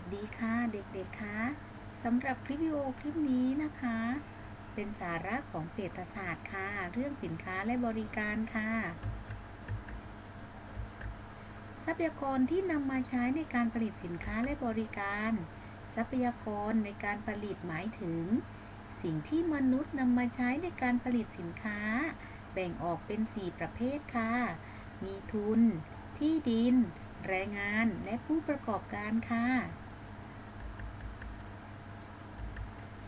วัสดีค่ะเด็กๆคะสำหรับคลิปวิดีโอคลิปนี้นะคะ เป็นสาระของเศรษฐศาสตร์ค่ะ เรื่องสินค้าและบริการค่ะ ทรัพยากรที่นำมาใช้ในการผลิตสินค้าและบริการ ทรัพยากรในการผลิตหมายถึง สิ่งที่มนุษย์นำมาใช้ในการผลิตสินค้า แบ่งออกเป็น 4 ประเภทค่ะ มีทุน ที่ดินแรงงานและผู้ประกอบการค่ะ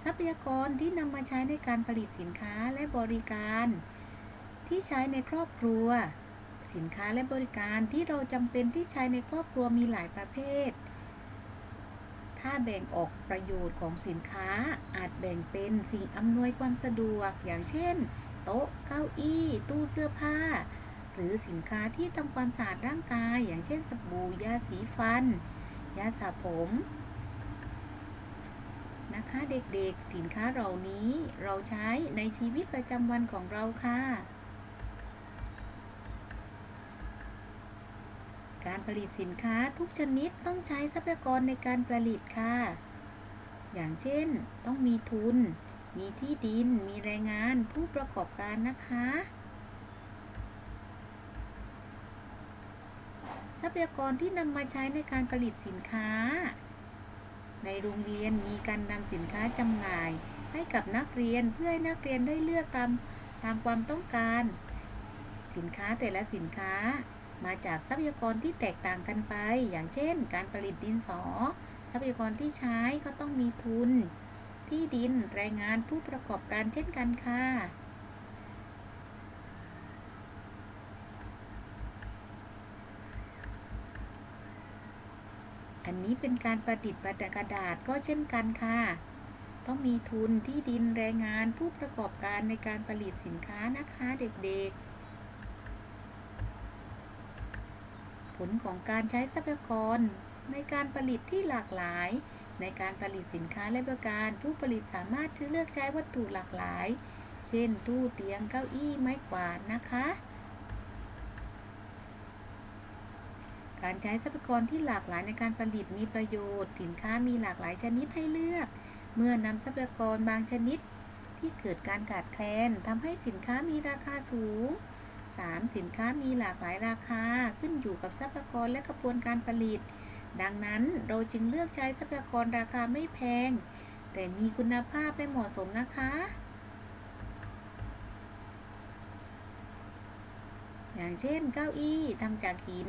ทรั พยากรที่นำมาใช้ในการผลิตสินค้าและบริการ ที่ใช้ในครอบครัว สินค้าและบริการที่เราจำเป็นที่ใช้ในครอบครัวมีหลายประเภท ถ้าแบ่งออกประโยชน์ของสินค้าอาจแบ่งเป็นสิ่งอำนวยความสะดวก อย่างเช่น โต๊ะ เก้าอี้ ตู้เสื้อผ้า หรือสินค้าที่ทำความสะอาดร่างกาย อย่างเช่นสบู่ยาสีฟัน ยาสระผม นะคะเด็กๆ สินค้าเหล่านี้เราใช้ในชีวิตประจำวันของเราค่ะ การผลิตสินค้าทุกชนิดต้องใช้ทรัพยากรในการผลิตค่ะ อย่างเช่น ต้องมีทุน มีที่ดิน มีแรงงาน ผู้ประกอบการนะคะทรัพยากรที่นำมาใช้ในการผลิตสินค้า ในโรงเรียนมีการนำสินค้าจำหน่าย ให้กับนักเรียนเพื่อให้นักเรียนได้เลือกตามตามความต้องการ สินค้าแต่ละสินค้ามาจากทรัพยากรที่แตกต่างกันไป อย่างเช่น การผลิตดินสอ ทรัพยากรที่ใช้ก็ต้องมีทุน ที่ดินแรงงานผู้ประกอบการเช่นกันค่ะ อั นี้เป็นการประดิษฐ์ประกระดาษก็เช่นกันค่ะ ต้องมีทุนที่ดินแรงงานผู้ประกอบการในการผลิตสินค้านะคะเด็กๆ ผลของการใช้ทรัพยากรในการผลิตที่หลากหลาย ในการผลิตสินค้าและบริการ ผู้ผลิตสามารถเลือกใช้วัตถุหลากหลาย เช่น ตู้เตียงเก้าอี้ไม้กวาดนะคะ การใช้ทรัพยากรที่หลากหลายในการผลิตมีประโยชน์ สินค้ามีหลากหลายชนิดให้เลือก เมื่อนำทรัพยากรบางชนิด ที่เกิดการขาดแคลนทำให้สินค้ามีราคาสูง 3. สินค้ามีหลากหลายราคาขึ้นอยู่กับทรัพยากรและกระบวนการผลิต ดังนั้นเราจึงเลือกใช้ทรัพยากรราคาไม่แพง แต่มีคุณภาพและเหมาะสมนะคะอย่างเช่นเก้าอี้ทำจากหิน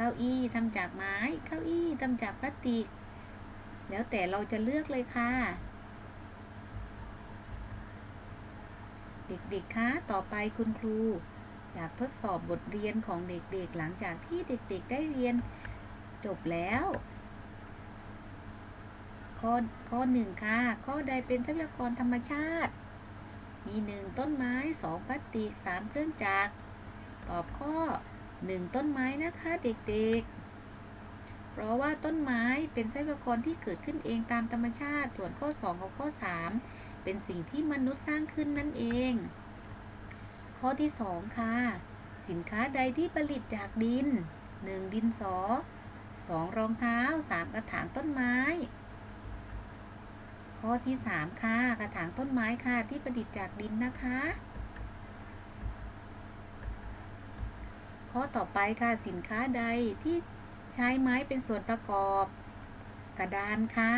ก้าอี้ทำจากไม้ เก้าอี้ทำจากพลาสติก แล้วแต่เราจะเลือกเลยค่ะ เด็กๆ คะ ต่อไปคุณครู อยากทดสอบบทเรียนของเด็กๆ หลังจากที่เด็กๆ ได้เรียนจบแล้ว ข้อข้อหนึ่งค่ะ ข้อใดเป็นทรัพยากรธรรมชาติ มีหนึ่งต้นไม้สองพลาสติกสามเครื่องจักร ตอบข้อ หนึ่งต้นไม้นะคะเด็กๆ เพราะว่าต้นไม้เป็นทรัพยากรที่เกิดขึ้นเองตามธรรมชาติ ส่วนข้อ 2 กับข้อ 3 เป็นสิ่งที่มนุษย์สร้างขึ้นนั่นเอง ข้อที่ 2 ค่ะ สินค้าใดที่ผลิตจากดิน 1. ดินสอ 2. รองเท้า 3. กระถางต้นไม้ ข้อที่ 3 ค่ะ กระถางต้นไม้ค่ะที่ประดิษฐ์จากดินนะคะ ข้อต่อไปค่ะสินค้าใดที่ใช้ไม้เป็นส่วนประกอบ กระดานค่ะ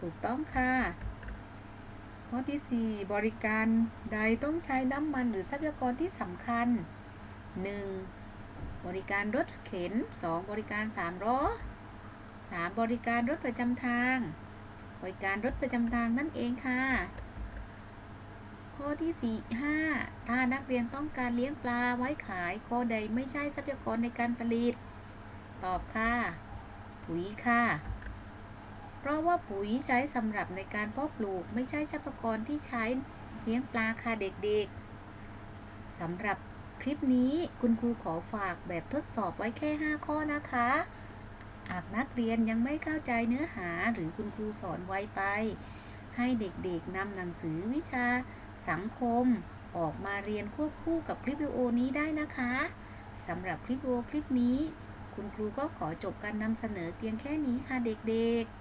ถูกต้องค่ะ ข้อที่ 4 บริการใดต้องใช้น้ำมันหรือทรัพยากรที่สำคัญ 1. บริการรถเข็น 2. บริการ3ล้อ 3. บริการรถประจำทาง บริการรถประจำทางนั่นเองค่ะ ข้อที่ 4 5 ถ้านักเรียนต้องการเลี้ยงปลาไว้ขายข้อใดไม่ใช่ทรัพยากรในการผลิต ตอบค่ะ ปุ๋ยค่ะ เพราะว่าปุ๋ยใช้สำหรับในการเพาะปลูกไม่ใช่ทรัพยากรที่ใช้เลี้ยงปลาค่ะเด็กๆสำหรับคลิปนี้คุณครูขอฝากแบบทดสอบไว้แค่ 5 ข้อนะคะ หากนักเรียนยังไม่เข้าใจเนื้อหาหรือคุณครูสอนไว้ไป ให้เด็กๆนำหนังสือวิชา สังคม ออกมาเรียนควบคู่กับคลิปวิดีโอนี้ได้นะคะสำหรับคลิปวิดีโอคลิปนี้คคุณครูก็ขอจบการนำเสนอเพียงแค่นี้ค่ะเด็กๆ